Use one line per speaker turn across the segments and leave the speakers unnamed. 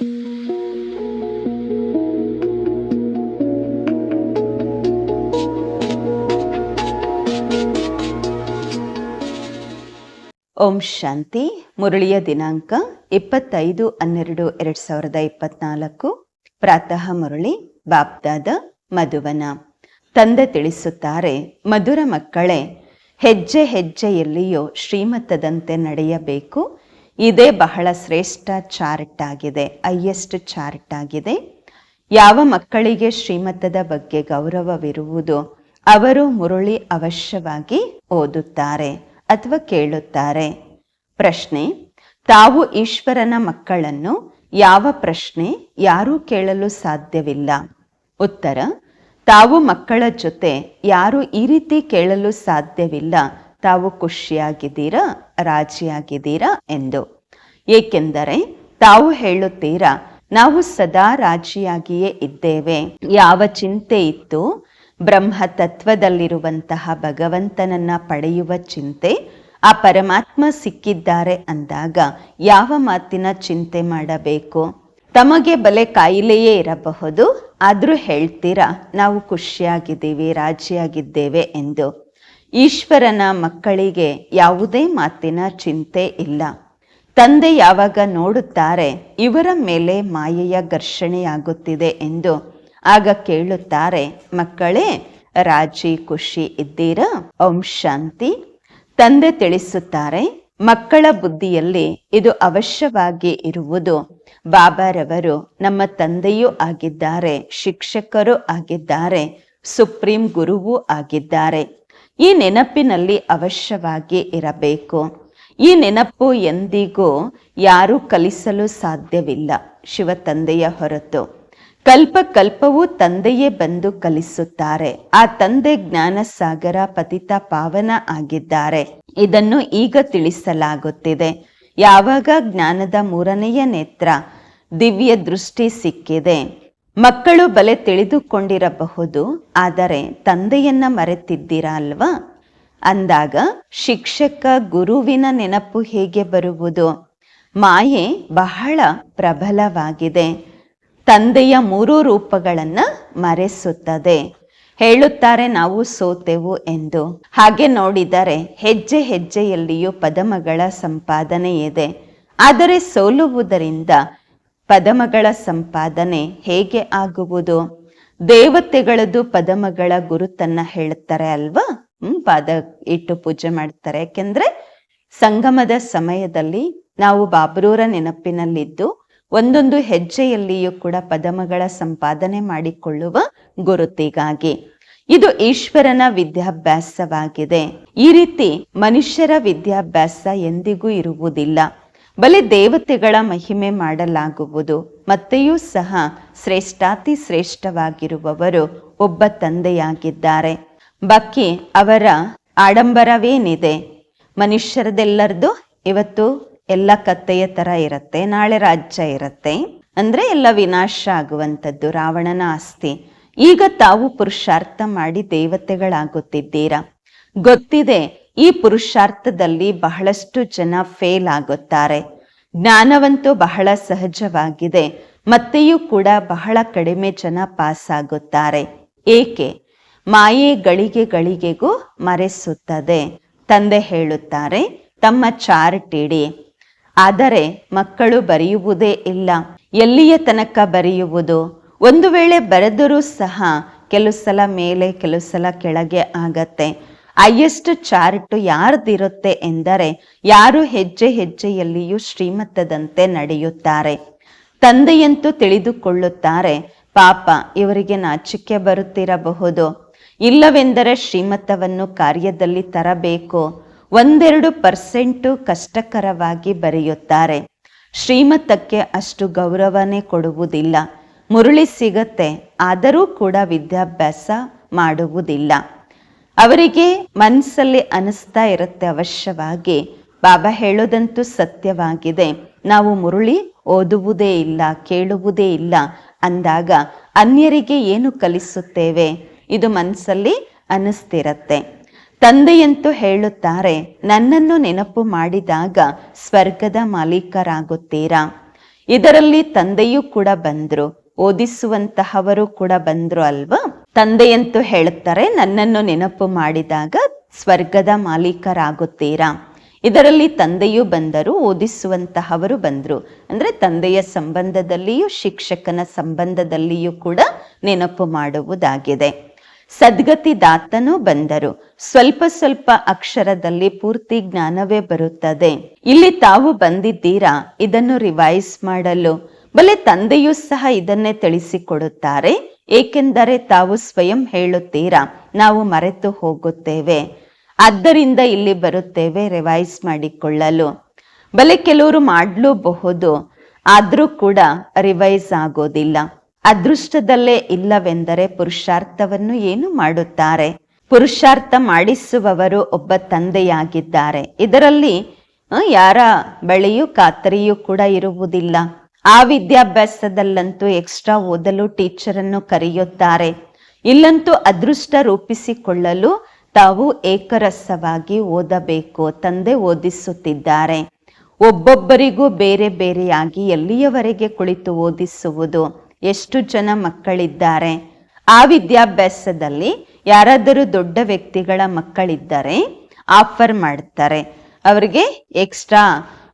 ಓಂ ಶಾಂತಿ, ಮುರಳಿಯ ದಿನಾಂಕ ಇಪ್ಪತ್ತೈದು ಹನ್ನೆರಡು ಎರಡ್ ಸಾವಿರದ ಇಪ್ಪತ್ನಾಲ್ಕು. ಪ್ರಾತಃ ಮುರಳಿ ಬಾಬ್ದಾದ ಮಧುವನ. ತಂದೆ ತಿಳಿಸುತ್ತಾರೆ, ಮಧುರ ಮಕ್ಕಳೇ, ಹೆಜ್ಜೆ ಹೆಜ್ಜೆಯಲ್ಲಿಯೂ ಶ್ರೀಮತದಂತೆ ನಡೆಯಬೇಕು ಇದೇ ಬಹಳ ಶ್ರೇಷ್ಠ ಚಾರ್ಟ್ ಆಗಿದೆ, ಹೈಯೆಸ್ಟ್ ಚಾರ್ಟ್ ಆಗಿದೆ. ಯಾವ ಮಕ್ಕಳಿಗೆ ಶ್ರೀಮತದ ಬಗ್ಗೆ ಗೌರವವಿರುವುದು ಅವರು ಮುರುಳಿ ಅವಶ್ಯವಾಗಿ ಓದುತ್ತಾರೆ ಅಥವಾ ಕೇಳುತ್ತಾರೆ. ಪ್ರಶ್ನೆ, ತಾವು ಈಶ್ವರನ ಮಕ್ಕಳನ್ನು ಯಾವ ಪ್ರಶ್ನೆ ಯಾರೂ ಕೇಳಲು ಸಾಧ್ಯವಿಲ್ಲ. ಉತ್ತರ, ತಾವು ಮಕ್ಕಳ ಜೊತೆ ಯಾರು ಈ ರೀತಿ ಕೇಳಲು ಸಾಧ್ಯವಿಲ್ಲ. ತಾವು ಖುಷಿಯಾಗಿದ್ದೀರಾ? ರಾಜಿಯಾಗಿದ್ದೀರಾ ಎಂದು. ಏಕೆಂದರೆ ತಾವು ಹೇಳುತ್ತೀರಾ, ನಾವು ಸದಾ ರಾಜಿಯಾಗಿಯೇ ಇದ್ದೇವೆ. ಯಾವ ಚಿಂತೆ ಇತ್ತು? ಬ್ರಹ್ಮ ತತ್ವದಲ್ಲಿರುವಂತಹ ಭಗವಂತನನ್ನ ಪಡೆಯುವ ಚಿಂತೆ, ಆ ಪರಮಾತ್ಮ ಸಿಕ್ಕಿದ್ದಾರೆ ಅಂದಾಗ ಯಾವ ಮಾತಿನ ಚಿಂತೆ ಮಾಡಬೇಕು? ತಮಗೆ ಬಲೆ ಕಾಯಿಲೆಯೇ ಇರಬಹುದು, ಆದರೂ ಹೇಳ್ತೀರಾ, ನಾವು ಖುಷಿಯಾಗಿದ್ದೀವಿ, ರಾಜಿಯಾಗಿದ್ದೇವೆ ಎಂದು. ಈಶ್ವರನ ಮಕ್ಕಳಿಗೆ ಯಾವುದೇ ಮಾತಿನ ಚಿಂತೆ ಇಲ್ಲ. ತಂದೆ ಯಾವಾಗ ನೋಡುತ್ತಾರೆ, ಇವರ ಮೇಲೆ ಮಾಯೆಯ ಘರ್ಷಣೆಯಾಗುತ್ತಿದೆ ಎಂದು ಆಗ ಕೇಳುತ್ತಾರೆ, ಮಕ್ಕಳೇ, ರಾಜಿ ಖುಷಿ ಇದ್ದೀರಾ? ಓಂ ಶಾಂತಿ. ತಂದೆ ತಿಳಿಸುತ್ತಾರೆ, ಮಕ್ಕಳ ಬುದ್ಧಿಯಲ್ಲಿ ಇದು ಅವಶ್ಯವಾಗಿ ಇರುವುದು. ಬಾಬಾರವರು ನಮ್ಮ ತಂದೆಯೂ ಆಗಿದ್ದಾರೆ, ಶಿಕ್ಷಕರು ಆಗಿದ್ದಾರೆ, ಸುಪ್ರೀಂ ಗುರುವೂ ಆಗಿದ್ದಾರೆ. ಈ ನೆನಪಿನಲ್ಲಿ ಅವಶ್ಯವಾಗಿ ಇರಬೇಕು. ಈ ನೆನಪು ಎಂದಿಗೂ ಯಾರೂ ಕಲಿಸಲು ಸಾಧ್ಯವಿಲ್ಲ ಶಿವ ತಂದೆಯ ಹೊರತು. ಕಲ್ಪ ಕಲ್ಪವೂ ತಂದೆಯೇ ಬಂದು ಕಲಿಸುತ್ತಾರೆ. ಆ ತಂದೆ ಜ್ಞಾನ ಸಾಗರ ಪತಿತ ಪಾವನ ಆಗಿದ್ದಾರೆ. ಇದನ್ನು ಈಗ ತಿಳಿಸಲಾಗುತ್ತಿದೆ. ಯಾವಾಗ ಜ್ಞಾನದ ಮೂರನೆಯ ನೇತ್ರ ದಿವ್ಯ ದೃಷ್ಟಿ ಸಿಕ್ಕಿದೆ. ಮಕ್ಕಳು ಬಲೆ ತಿಳಿದುಕೊಂಡಿರಬಹುದು, ಆದರೆ ತಂದೆಯನ್ನ ಮರೆತಿದ್ದೀರಾ ಅಲ್ವಾ? ಅಂದಾಗ ಶಿಕ್ಷಕ ಗುರುವಿನ ನೆನಪು ಹೇಗೆ ಬರುವುದು? ಮಾಯೆ ಬಹಳ ಪ್ರಬಲವಾಗಿದೆ. ತಂದೆಯ ಮೂರು ರೂಪಗಳನ್ನ ಮರೆಸುತ್ತದೆ. ಹೇಳುತ್ತಾರೆ, ನಾವು ಸೋತೆವು ಎಂದು. ಹಾಗೆ ನೋಡಿದರೆ ಹೆಜ್ಜೆ ಹೆಜ್ಜೆಯಲ್ಲಿಯೂ ಪದಮಗಳ ಸಂಪಾದನೆ ಇದೆ. ಆದರೆ ಸೋಲುವುದರಿಂದ ಪದಮಗಳ ಸಂಪಾದನೆ ಹೇಗೆ ಆಗುವುದು? ದೇವತೆಗಳದ್ದು ಪದಮಗಳ ಗುರುತನ್ನ ಹೇಳುತ್ತಾರೆ ಅಲ್ವಾ? ಹ್ಮ್, ಪಾದ ಇಟ್ಟು ಪೂಜೆ ಮಾಡ್ತಾರೆ. ಯಾಕೆಂದ್ರೆ ಸಂಗಮದ ಸಮಯದಲ್ಲಿ ನಾವು ಬಾಬ್ರೂರ ನೆನಪಿನಲ್ಲಿದ್ದು ಒಂದೊಂದು ಹೆಜ್ಜೆಯಲ್ಲಿಯೂ ಕೂಡ ಪದಮಗಳ ಸಂಪಾದನೆ ಮಾಡಿಕೊಳ್ಳುವ ಗುರುತಿಗಾಗಿ. ಇದು ಈಶ್ವರನ ವಿದ್ಯಾಭ್ಯಾಸವಾಗಿದೆ. ಈ ರೀತಿ ಮನುಷ್ಯರ ವಿದ್ಯಾಭ್ಯಾಸ ಎಂದಿಗೂ ಇರುವುದಿಲ್ಲ. ಬಲೆ ದೇವತೆಗಳ ಮಹಿಮೆ ಮಾಡಲಾಗುವುದು. ಮತ್ತೆಯೂ ಸಹ ಶ್ರೇಷ್ಠಾತಿ ಶ್ರೇಷ್ಠವಾಗಿರುವವರು ಒಬ್ಬ ತಂದೆಯಾಗಿದ್ದಾರೆ. ಬಾಕಿ ಅವರ ಆಡಂಬರವೇನಿದೆ? ಮನುಷ್ಯರದೆಲ್ಲರದು ಇವತ್ತು ಎಲ್ಲ ಕತ್ತೆಯ ತರ ಇರುತ್ತೆ, ನಾಳೆ ರಾಜ್ಯ ಇರುತ್ತೆ. ಅಂದ್ರೆ ಎಲ್ಲ ವಿನಾಶ ಆಗುವಂಥದ್ದು, ರಾವಣನ ಆಸ್ತಿ. ಈಗ ತಾವು ಪುರುಷಾರ್ಥ ಮಾಡಿ ದೇವತೆಗಳಾಗುತ್ತಿದ್ದೀರಾ? ಗೊತ್ತಿದೆ ಈ ಪುರುಷಾರ್ಥದಲ್ಲಿ ಬಹಳಷ್ಟು ಜನ ಫೇಲ್ ಆಗುತ್ತಾರೆ. ಜ್ಞಾನವಂತೂ ಬಹಳ ಸಹಜವಾಗಿದೆ. ಮತ್ತೆಯೂ ಕೂಡ ಬಹಳ ಕಡಿಮೆ ಜನ ಪಾಸ್ ಆಗುತ್ತಾರೆ. ಏಕೆ? ಮಾಯೆ ಗಳಿಗೆ ಗಳಿಗೆಗೂ ಮರೆಸುತ್ತದೆ. ತಂದೆ ಹೇಳುತ್ತಾರೆ, ತಮ್ಮ ಚಾರ್ಟ್ ಇಡಿ. ಆದರೆ ಮಕ್ಕಳು ಬರೆಯುವುದೇ ಇಲ್ಲ. ಎಲ್ಲಿಯ ತನಕ ಬರೆಯುವುದು? ಒಂದು ವೇಳೆ ಬರೆದರೂ ಸಹ ಕೆಲವು ಸಲ ಮೇಲೆ, ಕೆಲವು ಸಲ ಕೆಳಗೆ ಆಗತ್ತೆ. ಹೈಯೆಸ್ಟ್ ಚಾರ್ಟ್ ಯಾರ್ದಿರುತ್ತೆ ಎಂದರೆ ಯಾರು ಹೆಜ್ಜೆ ಹೆಜ್ಜೆಯಲ್ಲಿಯೂ ಶ್ರೀಮತದಂತೆ ನಡೆಯುತ್ತಾರೆ. ತಂದೆಯಂತೂ ತಿಳಿದುಕೊಳ್ಳುತ್ತಾರೆ, ಪಾಪ, ಇವರಿಗೆ ನಾಚಿಕೆ ಬರುತ್ತಿರಬಹುದು. ಇಲ್ಲವೆಂದರೆ ಶ್ರೀಮತವನ್ನು ಕಾರ್ಯದಲ್ಲಿ ತರಬೇಕು. ಒಂದೆರಡು ಪರ್ಸೆಂಟು ಕಷ್ಟಕರವಾಗಿ ಬರೆಯುತ್ತಾರೆ. ಶ್ರೀಮತಕ್ಕೆ ಅಷ್ಟು ಗೌರವನೇ ಕೊಡುವುದಿಲ್ಲ. ಮುರುಳಿ ಸಿಗತ್ತೆ, ಆದರೂ ಕೂಡ ವಿದ್ಯಾಭ್ಯಾಸ ಮಾಡುವುದಿಲ್ಲ. ಅವರಿಗೆ ಮನಸ್ಸಲ್ಲಿ ಅನಿಸ್ತಾ ಇರುತ್ತೆ ಅವಶ್ಯವಾಗಿ. ಬಾಬಾ ಹೇಳೋದಂತೂ ಸತ್ಯವಾಗಿದೆ. ನಾವು ಮುರುಳಿ ಓದುವುದೇ ಇಲ್ಲ, ಕೇಳುವುದೇ ಇಲ್ಲ. ಅಂದಾಗ ಅನ್ಯರಿಗೆ ಏನು ಕಲಿಸುತ್ತೇವೆ? ಇದು ಮನಸ್ಸಲ್ಲಿ ಅನಿಸ್ತಿರತ್ತೆ. ತಂದೆಯಂತೂ ಹೇಳುತ್ತಾರೆ, ನನ್ನನ್ನು ನೆನಪು ಮಾಡಿದಾಗ ಸ್ವರ್ಗದ ಮಾಲೀಕರಾಗುತ್ತೀರಾ? ಇದರಲ್ಲಿ ತಂದೆಯೂ ಕೂಡ ಬಂದರು, ಓದಿಸುವಂತಹವರು ಕೂಡ ಬಂದರು ಅಲ್ವಾ? ತಂದೆಯಂತೂ ಹೇಳುತ್ತಾರೆ, ನನ್ನನ್ನು ನೆನಪು ಮಾಡಿದಾಗ ಸ್ವರ್ಗದ ಮಾಲೀಕರಾಗುತ್ತೀರಾ? ಇದರಲ್ಲಿ ತಂದೆಯೂ ಬಂದರು ಓದಿಸುವಂತಹವರು ಬಂದರು. ಅಂದರೆ ತಂದೆಯ ಸಂಬಂಧದಲ್ಲಿಯೂ ಶಿಕ್ಷಕನ ಸಂಬಂಧದಲ್ಲಿಯೂ ಕೂಡ ನೆನಪು ಮಾಡುವುದಾಗಿದೆ. ಸದ್ಗತಿ ದಾತನೂ ಬಂದರು. ಸ್ವಲ್ಪ ಸ್ವಲ್ಪ ಅಕ್ಷರದಲ್ಲಿ ಪೂರ್ತಿ ಜ್ಞಾನವೇ ಬರುತ್ತದೆ. ಇಲ್ಲಿ ತಾವು ಬಂದಿದ್ದೀರಾ? ಇದನ್ನು ರಿವೈಸ್ ಮಾಡಲು. ಬಲೆ ತಂದೆಯೂ ಸಹ ಇದನ್ನೇ ತಿಳಿಸಿಕೊಡುತ್ತಾರೆ. ಏಕೆಂದರೆ ತಾವು ಸ್ವಯಂ ಹೇಳುತ್ತೀರಾ? ನಾವು ಮರೆತು ಹೋಗುತ್ತೇವೆ. ಆದ್ದರಿಂದ ಇಲ್ಲಿ ಬರುತ್ತೇವೆ ರಿವೈಸ್ ಮಾಡಿಕೊಳ್ಳಲು. ಬಲೆ ಕೆಲವರು ಮಾಡಲೂಬಹುದು, ಆದರೂ ಕೂಡ ರಿವೈಸ್ ಆಗೋದಿಲ್ಲ. ಅದೃಷ್ಟದಲ್ಲೇ ಇಲ್ಲವೆಂದರೆ ಪುರುಷಾರ್ಥವನ್ನು ಏನು ಮಾಡುತ್ತಾರೆ? ಪುರುಷಾರ್ಥ ಮಾಡಿಸುವವರು ಒಬ್ಬ ತಂದೆಯಾಗಿದ್ದಾರೆ. ಇದರಲ್ಲಿ ಯಾರ ಬಳಿಯೂ ಖಾತರಿಯೂ ಕೂಡ ಇರುವುದಿಲ್ಲ. ಆ ವಿದ್ಯಾಭ್ಯಾಸದಲ್ಲಂತೂ ಎಕ್ಸ್ಟ್ರಾ ಓದಲು ಟೀಚರನ್ನು ಕರೆಯುತ್ತಾರೆ. ಇಲ್ಲಂತೂ ಅದೃಷ್ಟ ರೂಪಿಸಿಕೊಳ್ಳಲು ತಾವು ಏಕರಸವಾಗಿ ಓದಬೇಕು, ತಂದೆ ಓದಿಸುತ್ತಿದ್ದಾರೆ. ಒಬ್ಬೊಬ್ಬರಿಗೂ ಬೇರೆ ಬೇರೆಯಾಗಿ ಎಲ್ಲಿಯವರೆಗೆ ಕುಳಿತು ಓದಿಸುವುದು, ಎಷ್ಟು ಜನ ಮಕ್ಕಳಿದ್ದಾರೆ? ಆ ವಿದ್ಯಾಭ್ಯಾಸದಲ್ಲಿ ಯಾರಾದರೂ ದೊಡ್ಡ ವ್ಯಕ್ತಿಗಳ ಮಕ್ಕಳಿದ್ದರೆ ಆಫರ್ ಮಾಡ್ತಾರೆ. ಅವರಿಗೆ ಎಕ್ಸ್ಟ್ರಾ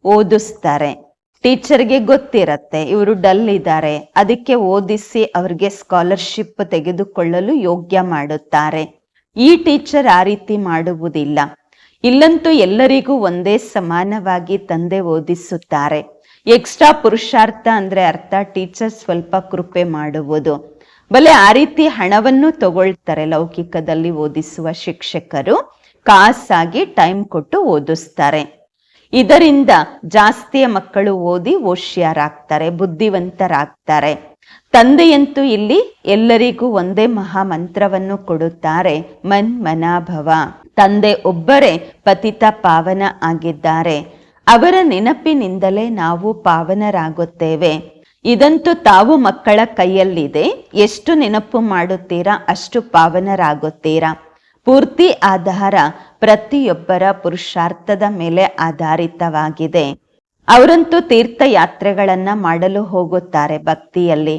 ಓದಿಸ್ತಾರೆ. ಟೀಚರ್ಗೆ ಗೊತ್ತಿರತ್ತೆ. ಇವರು ಡಲ್ ಇದ್ದಾರೆ ಅದಕ್ಕೆ ಓದಿಸಿ ಅವ್ರಿಗೆ ಸ್ಕಾಲರ್ಶಿಪ್ ತೆಗೆದುಕೊಳ್ಳಲು ಯೋಗ್ಯ ಮಾಡುತ್ತಾರೆ. ಈ ಟೀಚರ್ ಆ ರೀತಿ ಮಾಡುವುದಿಲ್ಲ. ಇಲ್ಲಂತೂ ಎಲ್ಲರಿಗೂ ಒಂದೇ ಸಮಾನವಾಗಿ ತಂದೆ ಓದಿಸುತ್ತಾರೆ. ಎಕ್ಸ್ಟ್ರಾ ಪುರುಷಾರ್ಥ ಅಂದ್ರೆ ಅರ್ಥ, ಟೀಚರ್ ಸ್ವಲ್ಪ ಕೃಪೆ ಮಾಡುವುದು. ಬಲೆ ಆ ರೀತಿ ಹಣವನ್ನು ತಗೊಳ್ತಾರೆ ಲೌಕಿಕದಲ್ಲಿ ಓದಿಸುವ ಶಿಕ್ಷಕರು. ಕಾಸಾಗಿ ಟೈಮ್ ಕೊಟ್ಟು ಓದಿಸ್ತಾರೆ. ಇದರಿಂದ ಜಾಸ್ತಿಯ ಮಕ್ಕಳು ಓದಿ ಹೋಶಿಯಾರಾಗ್ತಾರೆ ಬುದ್ಧಿವಂತರಾಗ್ತಾರೆ. ತಂದೆಯಂತೂ ಇಲ್ಲಿ ಎಲ್ಲರಿಗೂ ಒಂದೇ ಮಹಾಮಂತ್ರವನ್ನು ಕೊಡುತ್ತಾರೆ, ಮನ್ ಮನಾಭವ. ತಂದೆ ಒಬ್ಬರೇ ಪತಿತ ಪಾವನ ಆಗಿದ್ದಾರೆ. ಅವರ ನೆನಪಿನಿಂದಲೇ ನಾವು ಪಾವನರಾಗುತ್ತೇವೆ. ಇದಂತೂ ತಾವು ಮಕ್ಕಳ ಕೈಯಲ್ಲಿದೆ, ಎಷ್ಟು ನೆನಪು ಮಾಡುತ್ತೀರಾ ಅಷ್ಟು ಪಾವನರಾಗುತ್ತೀರಾ. ಪೂರ್ತಿ ಆಧಾರ ಪ್ರತಿಯೊಬ್ಬರ ಪುರುಷಾರ್ಥದ ಮೇಲೆ ಆಧಾರಿತವಾಗಿದೆ. ಅವರಂತೂ ತೀರ್ಥಯಾತ್ರೆಗಳನ್ನ ಮಾಡಲು ಹೋಗುತ್ತಾರೆ ಭಕ್ತಿಯಲ್ಲಿ.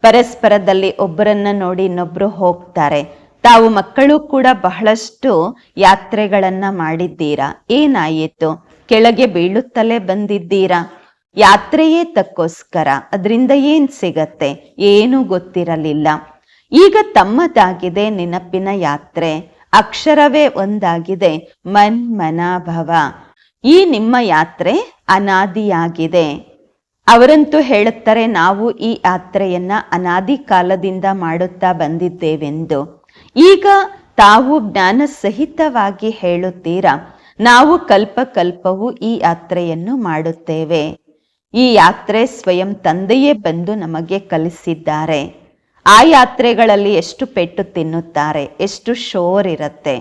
ಪರಸ್ಪರದಲ್ಲಿ ಒಬ್ಬರನ್ನ ನೋಡಿ ಇನ್ನೊಬ್ರು ಹೋಗ್ತಾರೆ. ತಾವು ಮಕ್ಕಳು ಕೂಡ ಬಹಳಷ್ಟು ಯಾತ್ರೆಗಳನ್ನ ಮಾಡಿದ್ದೀರಾ? ಏನಾಯಿತು? ಕೆಳಗೆ ಬೀಳುತ್ತಲೇ ಬಂದಿದ್ದೀರಾ? ಯಾತ್ರೆಯೇ ತಕ್ಕೋಸ್ಕರ. ಅದರಿಂದ ಏನ್ ಸಿಗತ್ತೆ? ಏನೂ ಗೊತ್ತಿರಲಿಲ್ಲ. ಈಗ ತಮ್ಮದಾಗಿದೆ ನೆನಪಿನ ಯಾತ್ರೆ. ಅಕ್ಷರವೇ ಒಂದಾಗಿದೆ. ಮನ್ ಮನಾಭವ ಈ ನಿಮ್ಮ ಯಾತ್ರೆ ಅನಾದಿಯಾಗಿದೆ. ಅವರಂತೂ ಹೇಳುತ್ತಾರೆ, ನಾವು ಈ ಯಾತ್ರೆಯನ್ನ ಅನಾದಿ ಕಾಲದಿಂದ ಮಾಡುತ್ತಾ ಬಂದಿದ್ದೇವೆಂದು. ಈಗ ತಾವು ಜ್ಞಾನ ಸಹಿತವಾಗಿ ಹೇಳುತ್ತೀರಾ? ನಾವು ಕಲ್ಪ ಕಲ್ಪವು ಈ ಯಾತ್ರೆಯನ್ನು ಮಾಡುತ್ತೇವೆ. ಈ ಯಾತ್ರೆ ಸ್ವಯಂ ತಂದೆಯೇ ಬಂದು ನಮಗೆ ಕಲಿಸಿದ್ದಾರೆ. ಆ ಯಾತ್ರೆಗಳಲ್ಲಿ ಎಷ್ಟು ಪೆಟ್ಟು ತಿನ್ನುತ್ತಾರೆ, ಎಷ್ಟು ಶೋರ್ ಇರುತ್ತೆ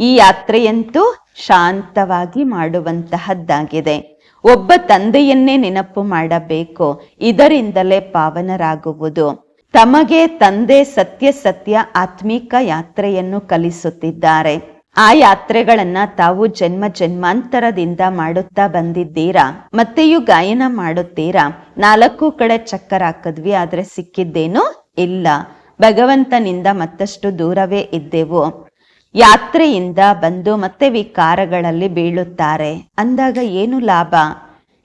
ಈ ಯಾತ್ರೆಯಂತೂ ಶಾಂತವಾಗಿ ಮಾಡುವಂತಹದ್ದಾಗಿದೆ. ಒಬ್ಬ ತಂದೆಯನ್ನೇ ನೆನಪು ಮಾಡಬೇಕು, ಇದರಿಂದಲೇ ಪಾವನರಾಗುವುದು. ತಮಗೆ ತಂದೆ ಸತ್ಯ ಸತ್ಯ ಆತ್ಮಿಕ ಯಾತ್ರೆಯನ್ನು ಕಲಿಸುತ್ತಿದ್ದಾರೆ. ಆ ಯಾತ್ರೆಗಳನ್ನ ತಾವು ಜನ್ಮ ಜನ್ಮಾಂತರದಿಂದ ಮಾಡುತ್ತಾ ಬಂದಿದ್ದೀರಾ? ಮತ್ತೆಯೂ ಗಾಯನ ಮಾಡುತ್ತೀರಾ? ನಾಲ್ಕು ಕಡೆ ಚಕ್ಕರ್ ಹಾಕಿದ್ವಿ, ಆದ್ರೆ ಸಿಕ್ಕಿದ್ದೇನು? ಇಲ್ಲ. ಭಗವಂತನಿಂದ ಮತ್ತಷ್ಟು ದೂರವೇ ಇದ್ದೆವು. ಯಾತ್ರೆಯಿಂದ ಬಂದು ಮತ್ತೆ ವಿಕಾರಗಳಲ್ಲಿ ಬೀಳುತ್ತಾರೆ. ಅಂದಾಗ ಏನು ಲಾಭ?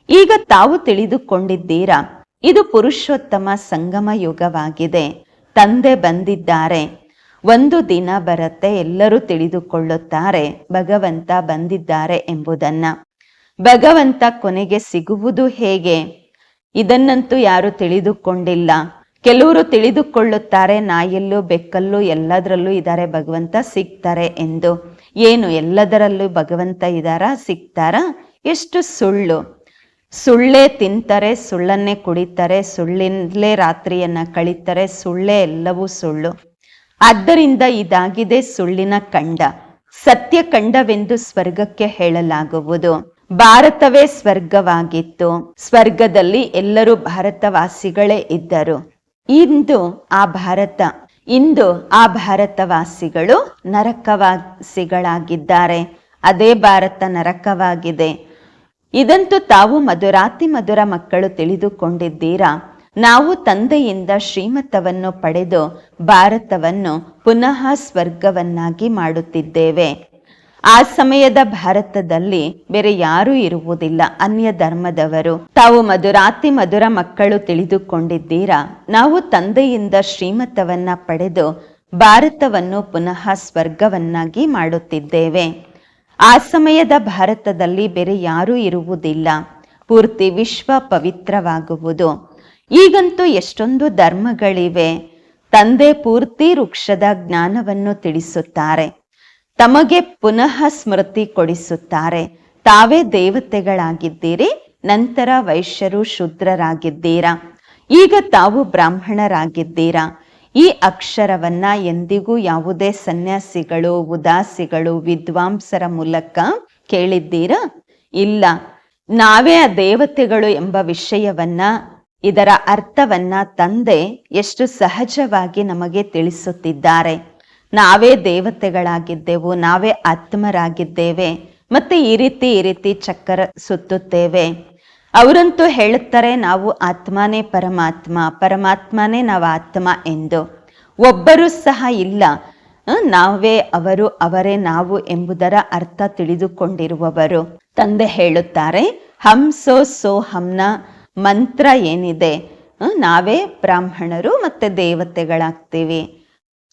ಈಗ ತಾವು ತಿಳಿದುಕೊಂಡಿದ್ದೀರಾ? ಇದು ಪುರುಷೋತ್ತಮ ಸಂಗಮ ಯುಗವಾಗಿದೆ. ತಂದೆ ಬಂದಿದ್ದಾರೆ. ಒಂದು ದಿನ ಬರುತ್ತೆ ಎಲ್ಲರೂ ತಿಳಿದುಕೊಳ್ಳುತ್ತಾರೆ. ಭಗವಂತ ಬಂದಿದ್ದಾರೆ ಎಂಬುದನ್ನ. ಭಗವಂತ ಕೊನೆಗೆ ಸಿಗುವುದು ಹೇಗೆ? ಇದನ್ನಂತೂ ಯಾರು ತಿಳಿದುಕೊಂಡಿಲ್ಲ. ಕೆಲವರು ತಿಳಿದುಕೊಳ್ಳುತ್ತಾರೆ, ನಾಯಲ್ಲೂ ಬೆಕ್ಕಲ್ಲೂ ಎಲ್ಲದರಲ್ಲೂ ಇದ್ದಾರೆ ಭಗವಂತ ಸಿಗ್ತಾರೆ ಎಂದು. ಏನು ಎಲ್ಲದರಲ್ಲೂ ಭಗವಂತ ಇದ್ದಾರಾ ಸಿಗ್ತಾರಾ? ಎಷ್ಟು ಸುಳ್ಳು. ಸುಳ್ಳೇ ತಿಂತಾರೆ, ಸುಳ್ಳನ್ನೇ ಕುಡಿತಾರೆ, ಸುಳ್ಳಿಂದಲೇ ರಾತ್ರಿಯನ್ನ ಕಳೀತಾರೆ, ಸುಳ್ಳೇ ಎಲ್ಲವೂ ಸುಳ್ಳು. ಆದ್ದರಿಂದ ಇದಾಗಿದೆ ಸುಳ್ಳಿನ ಕಂಡ. ಸತ್ಯ ಕಂಡವೆಂದು ಸ್ವರ್ಗಕ್ಕೆ ಹೇಳಲಾಗುವುದು. ಭಾರತವೇ ಸ್ವರ್ಗವಾಗಿತ್ತು. ಸ್ವರ್ಗದಲ್ಲಿ ಎಲ್ಲರೂ ಭಾರತವಾಸಿಗಳೇ ಇದ್ದರು. ಇಂದು ಆ ಭಾರತ, ಇಂದು ಆ ಭಾರತವಾಸಿಗಳು ನರಕವಾಸಿಗಳಾಗಿದ್ದಾರೆ. ಅದೇ ಭಾರತ ನರಕವಾಗಿದೆ. ಇದಂತೂ ತಾವು ಮಧುರಾತಿ ಮಧುರ ಮಕ್ಕಳು ತಿಳಿದುಕೊಂಡಿದ್ದೀರಾ? ನಾವು ತಂದೆಯಿಂದ ಶ್ರೀಮತವನ್ನು ಪಡೆದು ಭಾರತವನ್ನು ಪುನಃ ಸ್ವರ್ಗವನ್ನಾಗಿ ಮಾಡುತ್ತಿದ್ದೇವೆ. ಆ ಸಮಯದ ಭಾರತದಲ್ಲಿ ಬೇರೆ ಯಾರೂ ಇರುವುದಿಲ್ಲ. ಅನ್ಯ ಧರ್ಮದವರು. ತಾವು ಮಧುರಾತಿ ಮಧುರ ಮಕ್ಕಳು ತಿಳಿದುಕೊಂಡಿದ್ದೀರಾ? ನಾವು ತಂದೆಯಿಂದ ಶ್ರೀಮತವನ್ನ ಪಡೆದು ಭಾರತವನ್ನು ಪುನಃ ಸ್ವರ್ಗವನ್ನಾಗಿ ಮಾಡುತ್ತಿದ್ದೇವೆ. ಆ ಸಮಯದ ಭಾರತದಲ್ಲಿ ಬೇರೆ ಯಾರೂ ಇರುವುದಿಲ್ಲ. ಪೂರ್ತಿ ವಿಶ್ವ ಪವಿತ್ರವಾಗುವುದು. ಈಗಂತೂ ಎಷ್ಟೊಂದು ಧರ್ಮಗಳಿವೆ. ತಂದೆ ಪೂರ್ತಿ ವೃಕ್ಷದ ಜ್ಞಾನವನ್ನು ತಿಳಿಸುತ್ತಾರೆ. ತಮಗೆ ಪುನಃ ಸ್ಮೃತಿ ಕೊಡಿಸುತ್ತಾರೆ. ತಾವೇ ದೇವತೆಗಳಾಗಿದ್ದೀರಿ, ನಂತರ ವೈಶ್ಯರು ಶೂದ್ರರಾಗಿದ್ದೀರಾ? ಈಗ ತಾವು ಬ್ರಾಹ್ಮಣರಾಗಿದ್ದೀರಾ? ಈ ಅಕ್ಷರವನ್ನ ಎಂದಿಗೂ ಯಾವುದೇ ಸನ್ಯಾಸಿಗಳು, ಉದಾಸಿಗಳು, ವಿದ್ವಾಂಸರ ಮೂಲಕ ಕೇಳಿದ್ದೀರಾ? ಇಲ್ಲ. ನಾವೇ ಆ ದೇವತೆಗಳು ಎಂಬ ವಿಷಯವನ್ನ, ಇದರ ಅರ್ಥವನ್ನ ತಂದೆ ಎಷ್ಟು ಸಹಜವಾಗಿ ನಮಗೆ ತಿಳಿಸುತ್ತಿದ್ದಾರೆ. ನಾವೇ ದೇವತೆಗಳಾಗಿದ್ದೆವು, ನಾವೇ ಆತ್ಮರಾಗಿದ್ದೇವೆ, ಮತ್ತೆ ಈ ರೀತಿ ಈ ರೀತಿ ಚಕ್ಕರ ಸುತ್ತುತ್ತೇವೆ. ಅವರಂತೂ ಹೇಳುತ್ತಾರೆ, ನಾವು ಆತ್ಮನೇ ಪರಮಾತ್ಮ, ಪರಮಾತ್ಮನೇ ನಾವು ಆತ್ಮ ಎಂದು. ಒಬ್ಬರು ಸಹ ಇಲ್ಲ. ನಾವೇ ಅವರು, ಅವರೇ ನಾವು ಎಂಬುದರ ಅರ್ಥ ತಿಳಿದುಕೊಂಡಿರುವವರು. ತಂದೆ ಹೇಳುತ್ತಾರೆ ಹಂ ಸೋ ಸೋ ಹಂನ, ಮಂತ್ರ ಏನಿದೆ? ನಾವೇ ಬ್ರಾಹ್ಮಣರು ಮತ್ತೆ ದೇವತೆಗಳಾಗ್ತೀವಿ.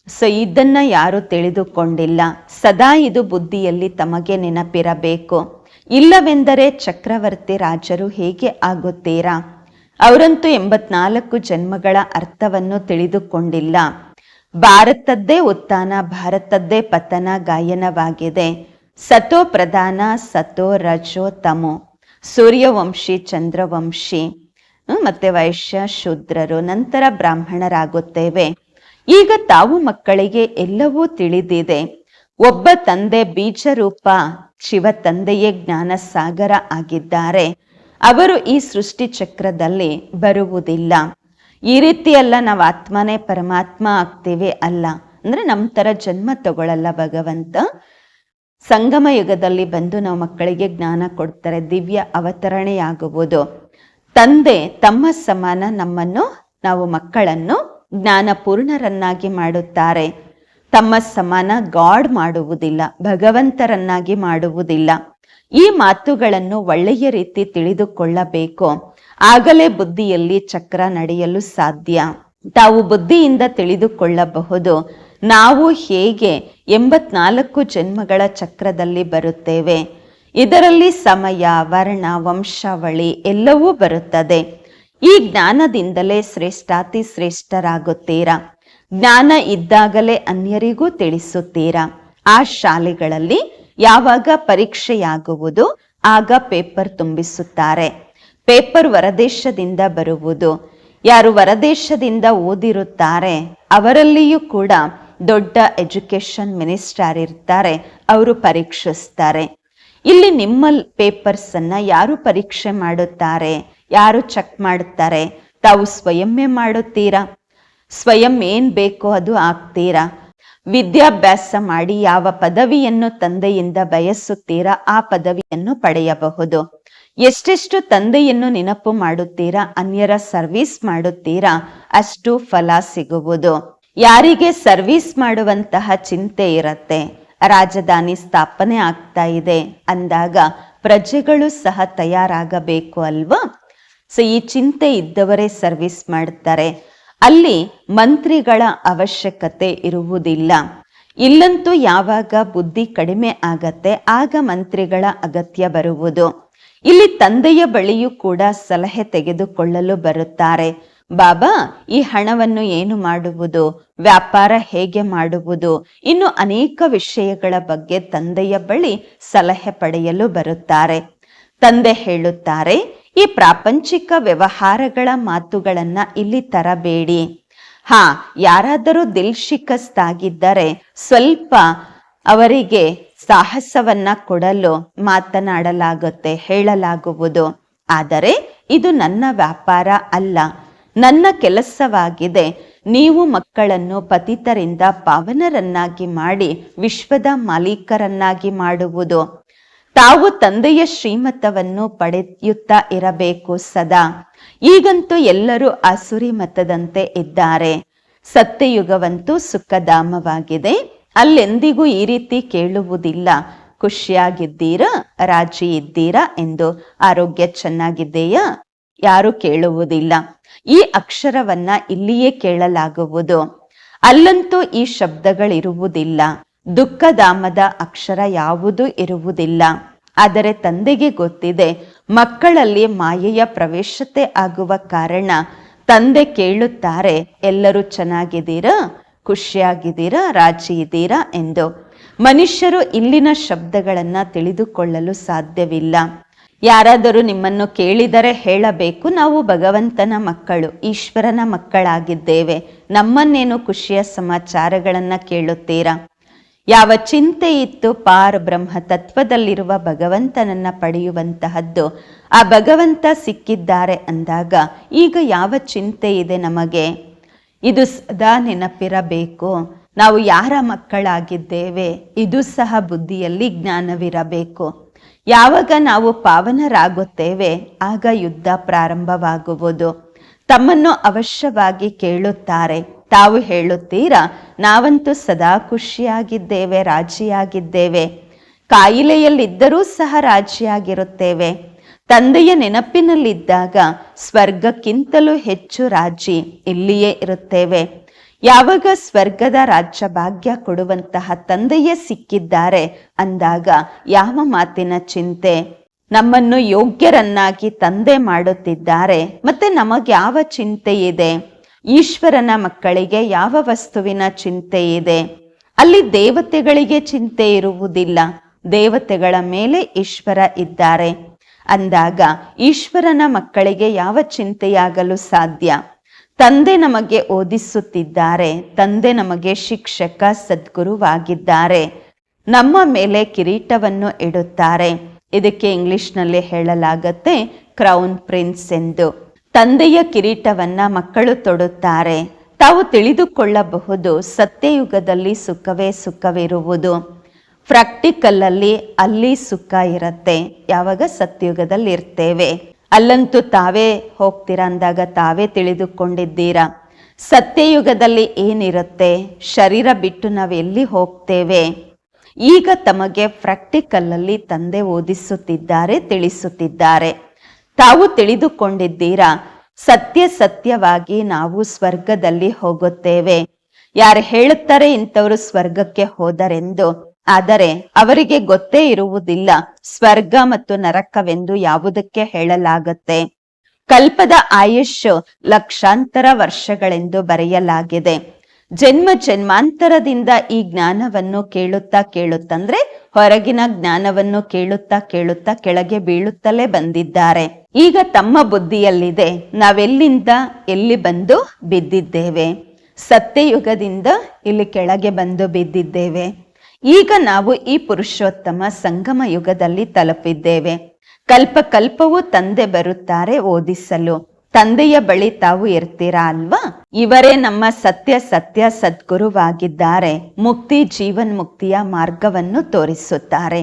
ಸೊ ಇದನ್ನು ಯಾರು ತಿಳಿದುಕೊಂಡಿಲ್ಲ. ಸದಾ ಇದು ಬುದ್ಧಿಯಲ್ಲಿ ತಮಗೆ ನೆನಪಿರಬೇಕು. ಇಲ್ಲವೆಂದರೆ ಚಕ್ರವರ್ತಿ ರಾಜರು ಹೇಗೆ ಆಗುತ್ತೀರಾ? ಅವರಂತೂ ಎಂಬತ್ನಾಲ್ಕು ಜನ್ಮಗಳ ಅರ್ಥವನ್ನು ತಿಳಿದುಕೊಂಡಿಲ್ಲ. ಭಾರತದ್ದೇ ಉತ್ಥಾನ ಭಾರತದ್ದೇ ಪತನ ಗಾಯನವಾಗಿದೆ. ಸತೋ ಪ್ರಧಾನ, ಸತೋ ರಜೋ ತಮೋ ಸೂರ್ಯವಂಶಿ, ಚಂದ್ರವಂಶಿ. ಮತ್ತೆ ವೈಶ್ಯ, ಶೂದ್ರರು, ನಂತರ ಬ್ರಾಹ್ಮಣರಾಗುತ್ತೇವೆ. ಈಗ ತಾವು ಮಕ್ಕಳಿಗೆ ಎಲ್ಲವೂ ತಿಳಿದಿದೆ. ಒಬ್ಬ ತಂದೆ ಬೀಜರೂಪ ಶಿವ ತಂದೆಯೇ ಜ್ಞಾನ ಸಾಗರ ಆಗಿದ್ದಾರೆ. ಅವರು ಈ ಸೃಷ್ಟಿ ಚಕ್ರದಲ್ಲಿ ಬರುವುದಿಲ್ಲ. ಈ ರೀತಿಯೆಲ್ಲ ನಾವು ಆತ್ಮನೇ ಪರಮಾತ್ಮ ಆಗ್ತೇವೆ ಅಲ್ಲ. ಅಂದ್ರೆ ನಮ್ಮ ತರ ಜನ್ಮ ತಗೊಳ್ಳಲ್ಲ ಭಗವಂತ. ಸಂಗಮ ಯುಗದಲ್ಲಿ ಬಂದು ನಾವು ಮಕ್ಕಳಿಗೆ ಜ್ಞಾನ ಕೊಡ್ತಾರೆ, ದಿವ್ಯ ಅವತರಣೆಯಾಗುವುದು. ತಂದೆ ತಮ್ಮ ಸಮಾನ ನಮ್ಮನ್ನು, ನಾವು ಮಕ್ಕಳನ್ನು ಜ್ಞಾನ ಪೂರ್ಣರನ್ನಾಗಿ ಮಾಡುತ್ತಾರೆ. ತಮ್ಮ ಸಮಾನ ಗಾಡ್ ಮಾಡುವುದಿಲ್ಲ, ಭಗವಂತರನ್ನಾಗಿ ಮಾಡುವುದಿಲ್ಲ. ಈ ಮಾತುಗಳನ್ನು ಒಳ್ಳೆಯ ರೀತಿ ತಿಳಿದುಕೊಳ್ಳಬೇಕು. ಆಗಲೇ ಬುದ್ಧಿಯಲ್ಲಿ ಚಕ್ರ ನಡೆಯಲು ಸಾಧ್ಯ. ತಾವು ಬುದ್ಧಿಯಿಂದ ತಿಳಿದುಕೊಳ್ಳಬಹುದು. ನಾವು ಹೇಗೆ ಎಂಬತ್ನಾಲ್ಕು ಜನ್ಮಗಳ ಚಕ್ರದಲ್ಲಿ ಬರುತ್ತೇವೆ. ಇದರಲ್ಲಿ ಸಮಯ, ವರ್ಣ, ವಂಶಾವಳಿ ಎಲ್ಲವೂ ಬರುತ್ತದೆ. ಈ ಜ್ಞಾನದಿಂದಲೇ ಶ್ರೇಷ್ಠಾತಿ ಶ್ರೇಷ್ಠರಾಗುತ್ತೀರಾ? ಜ್ಞಾನ ಇದ್ದಾಗಲೇ ಅನ್ಯರಿಗೂ ತಿಳಿಸುತ್ತೀರಾ? ಆ ಶಾಲೆಗಳಲ್ಲಿ ಯಾವಾಗ ಪರೀಕ್ಷೆಯಾಗುವುದು, ಆಗ ಪೇಪರ್ ತುಂಬಿಸುತ್ತಾರೆ. ಪೇಪರ್ ಹೊರದೇಶದಿಂದ ಬರುವುದು. ಯಾರು ಹೊರದೇಶದಿಂದ ಓದಿರುತ್ತಾರೆ, ಅವರಲ್ಲಿಯೂ ಕೂಡ ದೊಡ್ಡ ಎಜುಕೇಶನ್ ಮಿನಿಸ್ಟರ್ ಇರ್ತಾರೆ, ಅವರು ಪರೀಕ್ಷಿಸ್ತಾರೆ. ಇಲ್ಲಿ ನಿಮ್ಮ ಪೇಪರ್ಸ್ ಅನ್ನ ಯಾರು ಪರೀಕ್ಷೆ ಮಾಡುತ್ತಾರೆ? ಯಾರು ಚೆಕ್ ಮಾಡುತ್ತಾರೆ? ತಾವು ಸ್ವಯಮ್ಮೇ ಮಾಡುತ್ತೀರಾ? ಸ್ವಯಂ ಏನ್ ಬೇಕೋ ಅದು ಆಗ್ತೀರಾ? ವಿದ್ಯಾಭ್ಯಾಸ ಮಾಡಿ ಯಾವ ಪದವಿಯನ್ನು ತಂದೆಯಿಂದ ಬಯಸುತ್ತೀರಾ, ಆ ಪದವಿಯನ್ನು ಪಡೆಯಬಹುದು. ಎಷ್ಟೆಷ್ಟು ತಂದೆಯನ್ನು ನೆನಪು ಮಾಡುತ್ತೀರಾ, ಅನ್ಯರ ಸರ್ವಿಸ್ ಮಾಡುತ್ತೀರಾ, ಅಷ್ಟು ಫಲ ಸಿಗುವುದು. ಯಾರಿಗೆ ಸರ್ವಿಸ್ ಮಾಡುವಂತಹ ಚಿಂತೆ ಇರತ್ತೆ? ರಾಜಧಾನಿ ಸ್ಥಾಪನೆ ಆಗ್ತಾ ಇದೆ. ಅಂದಾಗ ಪ್ರಜೆಗಳು ಸಹ ತಯಾರಾಗಬೇಕು ಅಲ್ವಾ? ಸೊ ಈ ಚಿಂತೆ ಇದ್ದವರೇ ಸರ್ವಿಸ್ ಮಾಡ್ತಾರೆ. ಅಲ್ಲಿ ಮಂತ್ರಿಗಳ ಅವಶ್ಯಕತೆ ಇರುವುದಿಲ್ಲ. ಇಲ್ಲಂತೂ ಯಾವಾಗ ಬುದ್ಧಿ ಕಡಿಮೆ ಆಗತ್ತೆ, ಆಗ ಮಂತ್ರಿಗಳ ಅಗತ್ಯ ಬರುವುದು. ಇಲ್ಲಿ ತಂದೆಯ ಬಳಿಯೂ ಕೂಡ ಸಲಹೆ ತೆಗೆದುಕೊಳ್ಳಲು ಬರುತ್ತಾರೆ. ಬಾಬಾ, ಈ ಹಣವನ್ನು ಏನು ಮಾಡುವುದು? ವ್ಯಾಪಾರ ಹೇಗೆ ಮಾಡುವುದು? ಇನ್ನು ಅನೇಕ ವಿಷಯಗಳ ಬಗ್ಗೆ ತಂದೆಯ ಬಳಿ ಸಲಹೆ ಪಡೆಯಲು ಬರುತ್ತಾರೆ. ತಂದೆ ಹೇಳುತ್ತಾರೆ ಈ ಪ್ರಾಪಂಚಿಕ ವ್ಯವಹಾರಗಳ ಮಾತುಗಳನ್ನು ಇಲ್ಲಿ ತರಬೇಡಿ. ಹಾ, ಯಾರಾದರೂ ದಿಲ್ ಶಿಕಸ್ತಾಗಿದ್ದರೆ ಸ್ವಲ್ಪ ಅವರಿಗೆ ಸಾಹಸವನ್ನ ಕೊಡಲು ಮಾತನಾಡಲಾಗುತ್ತೆ, ಹೇಳಲಾಗುವುದು. ಆದರೆ ಇದು ನನ್ನ ವ್ಯಾಪಾರ ಅಲ್ಲ. ನನ್ನ ಕೆಲಸವಾಗಿದೆ. ನೀವು ಮಕ್ಕಳನ್ನು ಪತಿತರಿಂದ ಪಾವನರನ್ನಾಗಿ ಮಾಡಿ, ವಿಶ್ವದ ಮಾಲೀಕರನ್ನಾಗಿ ಮಾಡುವುದು. ತಾವು ತಂದೆಯ ಶ್ರೀಮತವನ್ನು ಪಡೆಯುತ್ತಾ ಇರಬೇಕು ಸದಾ. ಈಗಂತೂ ಎಲ್ಲರೂ ಅಸುರಿ ಮತದಂತೆ ಇದ್ದಾರೆ. ಸತ್ಯಯುಗವಂತೂ ಸುಖಧಾಮವಾಗಿದೆ. ಅಲ್ಲೆಂದಿಗೂ ಈ ರೀತಿ ಕೇಳುವುದಿಲ್ಲ. ಖುಷಿಯಾಗಿದ್ದೀರಾ? ರಾಜಿ ಇದ್ದೀರಾ ಎಂದು ಆರೋಗ್ಯ ಚೆನ್ನಾಗಿದೆಯಾ? ಯಾರು ಕೇಳುವುದಿಲ್ಲ. ಈ ಅಕ್ಷರವನ್ನ ಇಲ್ಲಿಯೇ ಕೇಳಲಾಗುವುದು. ಅಲ್ಲಂತೂ ಈ ಶಬ್ದಗಳಿರುವುದಿಲ್ಲ. ದುಃಖಧಾಮದ ಅಕ್ಷರ ಯಾವುದೂ ಇರುವುದಿಲ್ಲ. ಆದರೆ ತಂದೆಗೆ ಗೊತ್ತಿದೆ, ಮಕ್ಕಳಲ್ಲಿ ಮಾಯೆಯ ಪ್ರವೇಶತೆ ಆಗುವ ಕಾರಣ ತಂದೆ ಕೇಳುತ್ತಾರೆ, ಎಲ್ಲರೂ ಚೆನ್ನಾಗಿದ್ದೀರಾ, ಖುಷಿಯಾಗಿದ್ದೀರಾ, ರಾಜಿ ಇದ್ದೀರಾ ಎಂದು. ಮನುಷ್ಯರು ಇಲ್ಲಿನ ಶಬ್ದಗಳನ್ನು ತಿಳಿದುಕೊಳ್ಳಲು ಸಾಧ್ಯವಿಲ್ಲ. ಯಾರಾದರೂ ನಿಮ್ಮನ್ನು ಕೇಳಿದರೆ ಹೇಳಬೇಕು, ನಾವು ಭಗವಂತನ ಮಕ್ಕಳು, ಈಶ್ವರನ ಮಕ್ಕಳಾಗಿದ್ದೇವೆ. ನಮ್ಮನ್ನೇನು ಖುಷಿಯ ಸಮಾಚಾರಗಳನ್ನು ಕೇಳುತ್ತೀರಾ? ಯಾವ ಚಿಂತೆ ಇತ್ತು ಪಾರ್ ಬ್ರಹ್ಮ ತತ್ವದಲ್ಲಿರುವ ಭಗವಂತನನ್ನ ಪಡೆಯುವಂತಹದ್ದು. ಆ ಭಗವಂತ ಸಿಕ್ಕಿದ್ದಾರೆ ಅಂದಾಗ ಈಗ ಯಾವ ಚಿಂತೆ ಇದೆ ನಮಗೆ? ಇದು ಸದಾ ನೆನಪಿರಬೇಕು. ನಾವು ಯಾರ ಮಕ್ಕಳಾಗಿದ್ದೇವೆ? ಇದು ಸಹ ಬುದ್ಧಿಯಲ್ಲಿ ಜ್ಞಾನವಿರಬೇಕು. ಯಾವಾಗ ನಾವು ಪಾವನರಾಗುತ್ತೇವೆ, ಆಗ ಯುದ್ಧ ಪ್ರಾರಂಭವಾಗುವುದು. ತಮ್ಮನ್ನು ಅವಶ್ಯವಾಗಿ ಕೇಳುತ್ತಾರೆ. ತಾವು ಹೇಳುತ್ತೀರಾ, ನಾವಂತೂ ಸದಾ ಖುಷಿಯಾಗಿದ್ದೇವೆ, ರಾಜಿಯಾಗಿದ್ದೇವೆ. ಕಾಯಿಲೆಯಲ್ಲಿದ್ದರೂ ಸಹ ರಾಜಿಯಾಗಿರುತ್ತೇವೆ. ತಂದೆಯ ನೆನಪಿನಲ್ಲಿದ್ದಾಗ ಸ್ವರ್ಗಕ್ಕಿಂತಲೂ ಹೆಚ್ಚು ರಾಜಿ ಇಲ್ಲಿಯೇ ಇರುತ್ತೇವೆ. ಯಾವಾಗ ಸ್ವರ್ಗದ ರಾಜ್ಯ ಭಾಗ್ಯ ಕೊಡುವಂತಹ ತಂದೆಯೇ ಸಿಕ್ಕಿದ್ದಾರೆ ಅಂದಾಗ ಯಾವ ಮಾತಿನ ಚಿಂತೆ? ನಮ್ಮನ್ನು ಯೋಗ್ಯರನ್ನಾಗಿ ತಂದೆ ಮಾಡುತ್ತಿದ್ದಾರೆ, ಮತ್ತೆ ನಮಗೆ ಯಾವ ಚಿಂತೆ ಇದೆ ಈಶ್ವರನ ಮಕ್ಕಳಿಗೆ ಯಾವ ವಸ್ತುವಿನ ಚಿಂತೆ ಇದೆ? ಅಲ್ಲಿ ದೇವತೆಗಳಿಗೆ ಚಿಂತೆ ಇರುವುದಿಲ್ಲ. ದೇವತೆಗಳ ಮೇಲೆ ಈಶ್ವರ ಇದ್ದಾರೆ. ಅಂದಾಗ ಈಶ್ವರನ ಮಕ್ಕಳಿಗೆ ಯಾವ ಚಿಂತೆಯಾಗಲು ಸಾಧ್ಯ? ತಂದೆ ನಮಗೆ ಓದಿಸುತ್ತಿದ್ದಾರೆ. ತಂದೆ ನಮಗೆ ಶಿಕ್ಷಕ, ಸದ್ಗುರುವಾಗಿದ್ದಾರೆ. ನಮ್ಮ ಮೇಲೆ ಕಿರೀಟವನ್ನು ಇಡುತ್ತಾರೆ. ಇದಕ್ಕೆ ಇಂಗ್ಲಿಷ್ನಲ್ಲಿ ಹೇಳಲಾಗತ್ತೆ ಕ್ರೌನ್ ಪ್ರಿನ್ಸ್ ಎಂದು. ತಂದೆಯ ಕಿರೀಟವನ್ನ ಮಕ್ಕಳು ತೊಡುತ್ತಾರೆ. ತಾವು ತಿಳಿದುಕೊಳ್ಳಬಹುದು ಸತ್ಯಯುಗದಲ್ಲಿ ಸುಖವೇ ಸುಖವಿರುವುದು. ಪ್ರಾಕ್ಟಿಕಲ್ಲಲ್ಲಿ ಅಲ್ಲಿ ಸುಖ ಇರತ್ತೆ. ಯಾವಾಗ ಸತ್ಯಯುಗದಲ್ಲಿ ಇರ್ತೇವೆ ಅಲ್ಲಂತೂ ತಾವೇ ಹೋಗ್ತೀರಾ ಅಂದಾಗ ತಾವೇ ತಿಳಿದುಕೊಂಡಿದ್ದೀರಾ. ಸತ್ಯಯುಗದಲ್ಲಿ ಏನಿರುತ್ತೆ? ಶರೀರ ಬಿಟ್ಟು ನಾವು ಎಲ್ಲಿ ಹೋಗ್ತೇವೆ? ಈಗ ತಮಗೆ ಪ್ರಾಕ್ಟಿಕಲ್ಲಲ್ಲಿ ತಂದೆ ಓದಿಸುತ್ತಿದ್ದಾರೆ, ತಿಳಿಸುತ್ತಿದ್ದಾರೆ. ತಾವು ತಿಳಿದುಕೊಂಡಿದ್ದೀರಾ? ಸತ್ಯ ಸತ್ಯವಾಗಿ ನಾವು ಸ್ವರ್ಗದಲ್ಲಿ ಹೋಗುತ್ತೇವೆ. ಯಾರು ಹೇಳುತ್ತಾರೆ ಇಂಥವರು ಸ್ವರ್ಗಕ್ಕೆ ಹೋದರೆಂದು. ಆದರೆ ಅವರಿಗೆ ಗೊತ್ತೇ ಇರುವುದಿಲ್ಲ. ಸ್ವರ್ಗ ಮತ್ತು ನರಕವೆಂದು ಯಾವುದಕ್ಕೆ ಹೇಳಲಾಗುತ್ತೆ? ಕಲ್ಪದ ಆಯುಷ್ ಲಕ್ಷಾಂತರ ವರ್ಷಗಳೆಂದು ಬರೆಯಲಾಗಿದೆ. ಜನ್ಮ ಜನ್ಮಾಂತರದಿಂದ ಈ ಜ್ಞಾನವನ್ನು ಕೇಳುತ್ತಾ ಕೇಳುತ್ತಂದ್ರೆ ಹೊರಗಿನ ಜ್ಞಾನವನ್ನು ಕೇಳುತ್ತಾ ಕೇಳುತ್ತಾ ಕೆಳಗೆ ಬೀಳುತ್ತಲೇ ಬಂದಿದ್ದಾರೆ. ಈಗ ತಮ್ಮ ಬುದ್ಧಿಯಲ್ಲಿದೆ. ನಾವೆಲ್ಲಿಂದ ಎಲ್ಲಿ ಬಂದು ಬಿದ್ದಿದ್ದೇವೆ? ಸತ್ಯಯುಗದಿಂದ ಇಲ್ಲಿ ಕೆಳಗೆ ಬಂದು ಬಿದ್ದಿದ್ದೇವೆ. ಈಗ ನಾವು ಈ ಪುರುಷೋತ್ತಮ ಸಂಗಮ ಯುಗದಲ್ಲಿ ತಲುಪಿದ್ದೇವೆ. ಕಲ್ಪ ಕಲ್ಪವೂ ತಂದೆ ಬರುತ್ತಾರೆ ಓದಿಸಲು. ತಂದೆಯ ಬಳಿ ತಾವು ಇರ್ತೀರಾ ಅಲ್ವಾ? ಇವರೇ ನಮ್ಮ ಸತ್ಯ ಸತ್ಯ ಸದ್ಗುರುವಾಗಿದ್ದಾರೆ, ಮುಕ್ತಿ ಜೀವನ್ ಮುಕ್ತಿಯ ಮಾರ್ಗವನ್ನು ತೋರಿಸುತ್ತಾರೆ.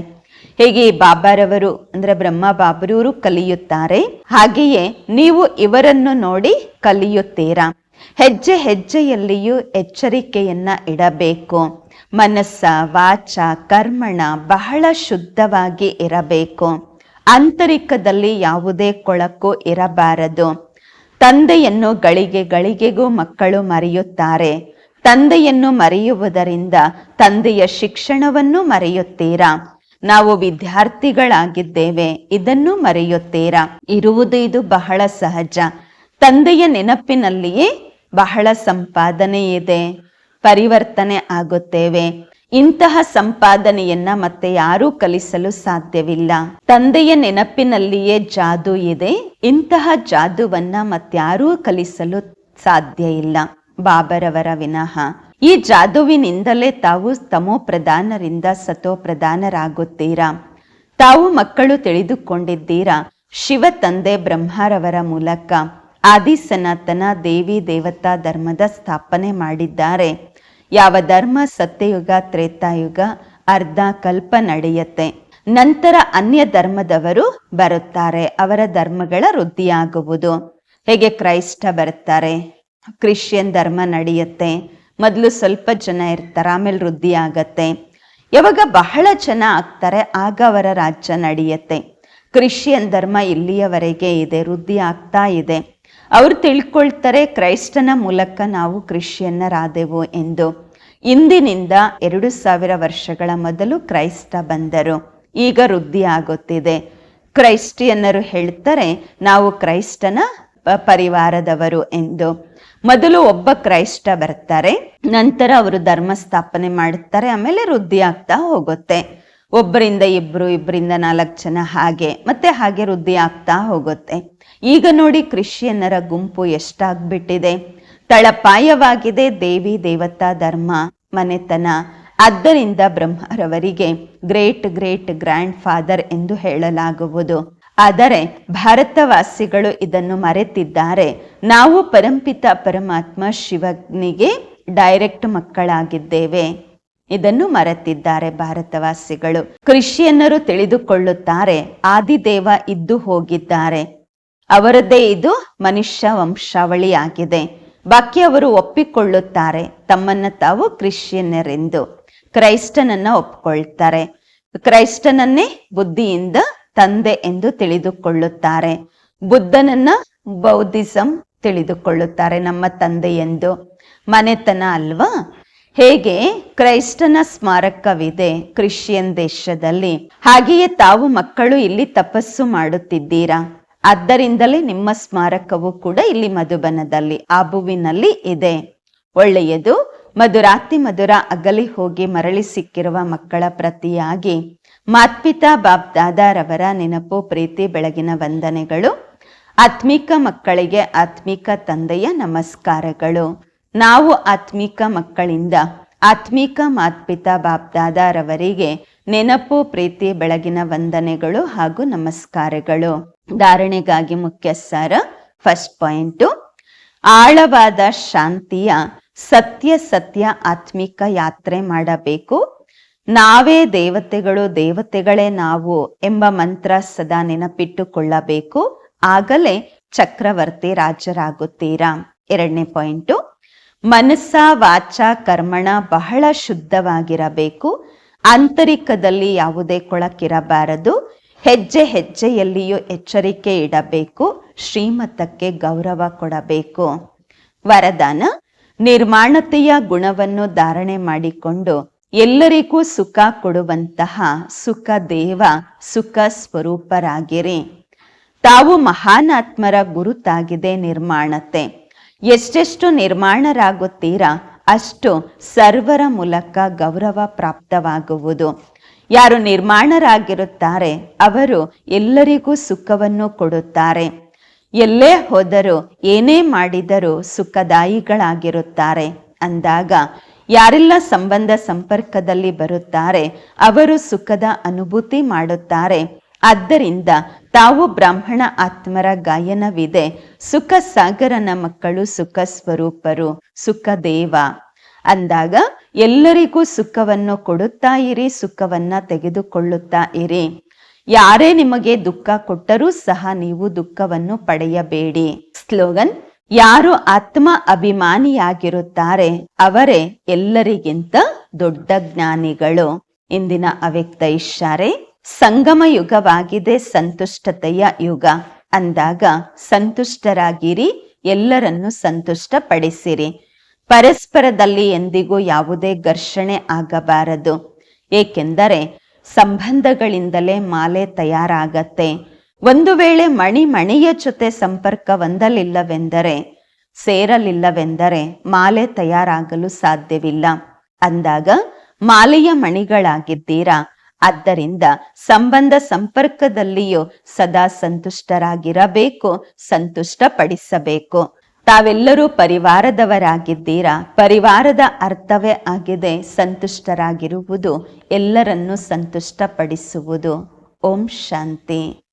ಹೇಗೆ ಬಾಬಾರವರು, ಅಂದ್ರೆ ಬ್ರಹ್ಮ ಬಾಬರೂರು ಕಲಿಯುತ್ತಾರೆ? ಹಾಗೆಯೇ ನೀವು ಇವರನ್ನು ನೋಡಿ ಕಲಿಯುತ್ತೀರಾ? ಹೆಜ್ಜೆ ಹೆಜ್ಜೆಯಲ್ಲಿಯೂ ಎಚ್ಚರಿಕೆಯನ್ನ ಇಡಬೇಕು. ಮನಸ್ಸ, ವಾಚ, ಕರ್ಮಣ ಬಹಳ ಶುದ್ಧವಾಗಿ ಇರಬೇಕು. ಆಂತರಿಕದಲ್ಲಿ ಯಾವುದೇ ಕೊಳಕು ಇರಬಾರದು. ತಂದೆಯನ್ನು ಗಳಿಗೆ ಗಳಿಗೆಗೂ ಮಕ್ಕಳು ಮರೆಯುತ್ತಾರೆ. ತಂದೆಯನ್ನು ಮರೆಯುವುದರಿಂದ ತಂದೆಯ ಶಿಕ್ಷಣವನ್ನು ಮರೆಯುತ್ತೀರಾ? ನಾವು ವಿದ್ಯಾರ್ಥಿಗಳಾಗಿದ್ದೇವೆ, ಇದನ್ನು ಮರೆಯುತ್ತೀರಾ? ಇರುವುದು ಇದು ಬಹಳ ಸಹಜ. ತಂದೆಯ ನೆನಪಿನಲ್ಲಿಯೇ ಬಹಳ ಸಂಪಾದನೆ ಇದೆ ಪರಿವರ್ತನೆ ಆಗುತ್ತೇವೆ. ಇಂತಹ ಸಂಪಾದನೆಯನ್ನ ಮತ್ತೆ ಯಾರೂ ಕಲಿಸಲು ಸಾಧ್ಯವಿಲ್ಲ. ತಂದೆಯ ನೆನಪಿನಲ್ಲಿಯೇ ಜಾದು ಇದೆ. ಇಂತಹ ಜಾದುವನ್ನ ಮತ್ಯಾರೂ ಕಲಿಸಲು ಸಾಧ್ಯ ಇಲ್ಲ. ಬಾಬರವರ ವಿನಃ ಈ ಜಾದುವಿನಿಂದಲೇ ತಾವು ತಮೋ ಪ್ರಧಾನರಿಂದ ಸತೋ ಪ್ರಧಾನರಾಗುತ್ತೀರಾ ತಾವು ಮಕ್ಕಳು ತಿಳಿದುಕೊಂಡಿದ್ದೀರಾ? ಶಿವ ತಂದೆ ಬ್ರಹ್ಮರವರ ಮೂಲಕ. ಆದಿ ಸನಾತನ ದೇವಿ ದೇವತಾ ಧರ್ಮದ ಸ್ಥಾಪನೆ ಮಾಡಿದ್ದಾರೆ. ಯಾವ ಧರ್ಮ ಸತ್ಯಯುಗ, ತ್ರೇತಾಯುಗ, ಅರ್ಧ ಕಲ್ಪ ನಡೆಯುತ್ತೆ. ನಂತರ ಅನ್ಯ ಧರ್ಮದವರು ಬರುತ್ತಾರೆ, ಅವರ ಧರ್ಮಗಳ ವೃದ್ಧಿಯಾಗುವುದು. ಹೇಗೆ ಕ್ರೈಸ್ತ ಬರುತ್ತಾರೆ? ಕ್ರಿಶ್ಚಿಯನ್ ಧರ್ಮ ನಡೆಯುತ್ತೆ. ಮೊದಲು ಸ್ವಲ್ಪ ಜನ ಇರ್ತಾರೆ, ಆಮೇಲೆ ವೃದ್ಧಿ ಆಗತ್ತೆ ಯಾವಾಗ ಬಹಳ ಜನ ಆಗ್ತಾರೆ, ಆಗ ಅವರ ರಾಜ್ಯ ನಡೆಯುತ್ತೆ. ಕ್ರಿಶ್ಚಿಯನ್ ಧರ್ಮ ಇಲ್ಲಿಯವರೆಗೆ ಇದೆ, ವೃದ್ಧಿ ಆಗ್ತಾ ಇದೆ. ಅವರು ತಿಳ್ಕೊಳ್ತಾರೆ, ಕ್ರೈಸ್ತನ ಮೂಲಕ ನಾವು ಕ್ರಿಶ್ಚಿಯನ್ನರಾದೆವು ಎಂದು. ಇಂದಿನಿಂದ ಎರಡು ಸಾವಿರ ವರ್ಷಗಳ ಮೊದಲು ಕ್ರೈಸ್ತ ಬಂದರು. ಈಗ ವೃದ್ಧಿ ಆಗುತ್ತಿದೆ. ಕ್ರೈಸ್ಟಿಯನ್ನರು ಹೇಳ್ತಾರೆ, ನಾವು ಕ್ರೈಸ್ತನ ಪರಿವಾರದವರು ಎಂದು. ಮೊದಲು ಒಬ್ಬ ಕ್ರೈಸ್ತ ಬರ್ತಾರೆ, ನಂತರ ಅವರು ಧರ್ಮ ಸ್ಥಾಪನೆ ಮಾಡುತ್ತಾರೆ, ಆಮೇಲೆ ವೃದ್ಧಿ ಆಗ್ತಾ ಹೋಗುತ್ತೆ. ಒಬ್ಬರಿಂದ ಇಬ್ರು, ಇಬ್ಬರಿಂದ ನಾಲ್ಕು ಜನ ಹಾಗೆ, ಮತ್ತೆ ಹಾಗೆ ವೃದ್ಧಿ ಆಗ್ತಾ ಹೋಗುತ್ತೆ. ಈಗ ನೋಡಿ ಕ್ರಿಶ್ಚಿಯನ್ನರ ಗುಂಪು ಎಷ್ಟಾಗ್ಬಿಟ್ಟಿದೆ. ತಳಪಾಯವಾಗಿದೆ ದೇವಿ ದೇವತಾ ಧರ್ಮ. ಮನೆತನ. ಆದ್ದರಿಂದ ಬ್ರಹ್ಮರವರಿಗೆ ಗ್ರೇಟ್ ಗ್ರೇಟ್ ಗ್ರ್ಯಾಂಡ್ ಫಾದರ್ ಎಂದು ಹೇಳಲಾಗುವುದು. ಆದರೆ ಭಾರತವಾಸಿಗಳು ಇದನ್ನು ಮರೆತಿದ್ದಾರೆ. ನಾವು ಪರಂಪಿತ ಪರಮಾತ್ಮ ಶಿವನಿಗೆ ಡೈರೆಕ್ಟ್ ಮಕ್ಕಳಾಗಿದ್ದೇವೆ. ಇದನ್ನು ಮರೆತಿದ್ದಾರೆ ಭಾರತವಾಸಿಗಳು. ಕ್ರಿಶ್ಚಿಯನ್ನರು ತಿಳಿದುಕೊಳ್ಳುತ್ತಾರೆ, ಆದಿದೇವ ಇದ್ದು ಹೋಗಿದ್ದಾರೆ. ಅವರದೇ ಇದು ಮನುಷ್ಯ ವಂಶಾವಳಿಯಾಗಿದೆ. ಬಾಕಿ ಅವರು ಒಪ್ಪಿಕೊಳ್ಳುತ್ತಾರೆ. ತಮ್ಮನ್ನ ತಾವು ಕ್ರಿಶ್ಚಿಯನ್ನರೆಂದು ಕ್ರೈಸ್ತನನ್ನ ಒಪ್ಪಿಕೊಳ್ತಾರೆ. ಕ್ರೈಸ್ತನನ್ನೇ ಬುದ್ಧಿಯಿಂದ ತಂದೆ ಎಂದು ತಿಳಿದುಕೊಳ್ಳುತ್ತಾರೆ. ಬುದ್ಧನನ್ನ ಬೌದ್ಧಿಸಂ ತಿಳಿದುಕೊಳ್ಳುತ್ತಾರೆ ನಮ್ಮ ತಂದೆ ಎಂದು ಮನೆತನ ಅಲ್ವಾ? ಹೇಗೆ? ಕ್ರೈಸ್ತನ ಸ್ಮಾರಕವಿದೆ ಕ್ರಿಶ್ಚಿಯನ್ ದೇಶದಲ್ಲಿ. ಹಾಗೆಯೇ ತಾವು ಮಕ್ಕಳು ಇಲ್ಲಿ ತಪಸ್ಸು ಮಾಡುತ್ತಿದ್ದೀರಾ? ಆದ್ದರಿಂದಲೇ ನಿಮ್ಮ ಸ್ಮಾರಕವು ಕೂಡ ಇಲ್ಲಿ ಮಧುಬನದಲ್ಲಿ ಆಬುವಿನಲ್ಲಿ ಇದೆ. ಒಳ್ಳೆಯದು. ಮಧುರಾತಿ ಮಧುರ ಅಗಲಿ ಹೋಗಿ ಮರಳಿ ಸಿಕ್ಕಿರುವ ಮಕ್ಕಳ ಪ್ರತಿಯಾಗಿ ಮಾತ್ಪಿತಾ ಬಾಬ್ ದಾದಾರವರ ನೆನಪು, ಪ್ರೀತಿ, ಬೆಳಗಿನ ವಂದನೆಗಳು. ಆತ್ಮಿಕ ಮಕ್ಕಳಿಗೆ ಆತ್ಮಿಕ ತಂದೆಯ ನಮಸ್ಕಾರಗಳು. ನಾವು ಆತ್ಮಿಕ ಮಕ್ಕಳಿಂದ ಆತ್ಮಿಕ ಮಾತ್ಪಿತಾ ಬಾಬ್ ದಾದಾರವರಿಗೆ ನೆನಪು, ಪ್ರೀತಿ, ಬೆಳಗಿನ ವಂದನೆಗಳು ಹಾಗೂ ನಮಸ್ಕಾರಗಳು. ಧಾರಣೆಗಾಗಿ ಮುಖ್ಯ ಸಾರ ಫಸ್ಟ್ ಪಾಯಿಂಟು ಆಳವಾದ ಶಾಂತಿಯ, ಸತ್ಯ ಸತ್ಯ ಆತ್ಮಿಕ ಯಾತ್ರೆ ಮಾಡಬೇಕು. ನಾವೇ ದೇವತೆಗಳು, ದೇವತೆಗಳೇ ನಾವು ಎಂಬ ಮಂತ್ರ ಸದಾ ನೆನಪಿಟ್ಟುಕೊಳ್ಳಬೇಕು. ಆಗಲೇ ಚಕ್ರವರ್ತಿ ರಾಜರಾಗುತ್ತೀರಾ? ಎರಡನೇ ಪಾಯಿಂಟು ಮನಸ್ಸ, ವಾಚ, ಕರ್ಮಣ ಬಹಳ ಶುದ್ಧವಾಗಿರಬೇಕು. ಆಂತರಿಕದಲ್ಲಿ ಯಾವುದೇ ಕೊಳಕಿರಬಾರದು. ಹೆಜ್ಜೆ ಹೆಜ್ಜೆಯಲ್ಲಿಯೂ ಎಚ್ಚರಿಕೆ ಇಡಬೇಕು, ಶ್ರೀಮತಕ್ಕೆ ಗೌರವ ಕೊಡಬೇಕು. ವರದಾನ, ನಿರ್ಮಾಣತೆಯ ಗುಣವನ್ನು ಧಾರಣೆ ಮಾಡಿಕೊಂಡು ಎಲ್ಲರಿಗೂ ಸುಖ ಕೊಡುವಂತಹ ಸುಖ ದೇವ, ಸುಖ ಸ್ವರೂಪರಾಗಿರಿ. ತಾವು ಮಹಾನಾತ್ಮರ ಗುರುತಾಗಿದೆ ನಿರ್ಮಾಣತೆ. ಎಷ್ಟೆಷ್ಟು ನಿರ್ಮಾಣರಾಗುತ್ತೀರಾ, ಅಷ್ಟು ಸರ್ವರ ಮೂಲಕ ಗೌರವ ಪ್ರಾಪ್ತವಾಗುವುದು. ಯಾರು ನಿರ್ಮಾಣರಾಗಿರುತ್ತಾರೆ, ಅವರು ಎಲ್ಲರಿಗೂ ಸುಖವನ್ನು ಕೊಡುತ್ತಾರೆ. ಎಲ್ಲೇ ಹೋದರೂ ಏನೇ ಮಾಡಿದರೂ ಸುಖದಾಯಿಗಳಾಗಿರುತ್ತಾರೆ. ಅಂದಾಗ ಯಾರೆಲ್ಲ ಸಂಬಂಧ ಸಂಪರ್ಕದಲ್ಲಿ ಬರುತ್ತಾರೆ, ಅವರು ಸುಖದ ಅನುಭೂತಿ ಮಾಡುತ್ತಾರೆ. ಆದ್ದರಿಂದ ತಾವು ಬ್ರಾಹ್ಮಣ ಆತ್ಮರ ಗಾಯನವಿದೆ. ಸುಖ ಸಾಗರನ ಮಕ್ಕಳು ಸುಖ ಸ್ವರೂಪರು ಸುಖ ದೇವ ಅಂದಾಗ ಎಲ್ಲರಿಗೂ ಸುಖವನ್ನು ಕೊಡುತ್ತಾ ಇರಿ, ಸುಖವನ್ನ ತೆಗೆದುಕೊಳ್ಳುತ್ತಾ ಇರಿ. ಯಾರೇ ನಿಮಗೆ ದುಃಖ ಕೊಟ್ಟರೂ ಸಹ ನೀವು ದುಃಖವನ್ನು ಪಡೆಯಬೇಡಿ. ಸ್ಲೋಗನ್, ಯಾರು ಆತ್ಮ ಅಭಿಮಾನಿಯಾಗಿರುತ್ತಾರೆ, ಅವರೇ ಎಲ್ಲರಿಗಿಂತ ದೊಡ್ಡ ಜ್ಞಾನಿಗಳು. ಇಂದಿನ ಅವ್ಯಕ್ತ ಇಶಾರೆ ಸಂಗಮ ಯುಗವಾಗಿದೆ, ಸಂತುಷ್ಟತೆಯ ಯುಗ. ಅಂದಾಗ ಸಂತುಷ್ಟರಾಗಿರಿ, ಎಲ್ಲರನ್ನು ಸಂತುಷ್ಟಪಡಿಸಿರಿ. ಪರಸ್ಪರದಲ್ಲಿ ಎಂದಿಗೂ ಯಾವುದೇ ಘರ್ಷಣೆ ಆಗಬಾರದು. ಏಕೆಂದರೆ ಸಂಬಂಧಗಳಿಂದಲೇ ಮಾಲೆ ತಯಾರಾಗತ್ತೆ. ಒಂದು ವೇಳೆ ಮಣಿ ಮಣಿಯ ಜೊತೆ ಸಂಪರ್ಕ ಹೊಂದಲಿಲ್ಲವೆಂದರೆ, ಸೇರಲಿಲ್ಲವೆಂದರೆ ಮಾಲೆ ತಯಾರಾಗಲು ಸಾಧ್ಯವಿಲ್ಲ. ಅಂದಾಗ ಮಾಲೆಯ ಮಣಿಗಳಾಗಿದ್ದೀರಾ? ಆದ್ದರಿಂದ ಸಂಬಂಧ ಸಂಪರ್ಕದಲ್ಲಿಯೂ ಸದಾ ಸಂತುಷ್ಟರಾಗಿರಬೇಕು, ಸಂತುಷ್ಟಪಡಿಸಬೇಕು. ತಾವೆಲ್ಲರೂ ಪರಿವಾರದವರಾಗಿದ್ದೀರಾ? ಪರಿವಾರದ ಅರ್ಥವೇ ಆಗಿದೆ ಸಂತುಷ್ಟರಾಗಿರುವುದು ಎಲ್ಲರನ್ನೂ ಸಂತುಷ್ಟಪಡಿಸುವುದು. ಓಂ ಶಾಂತಿ.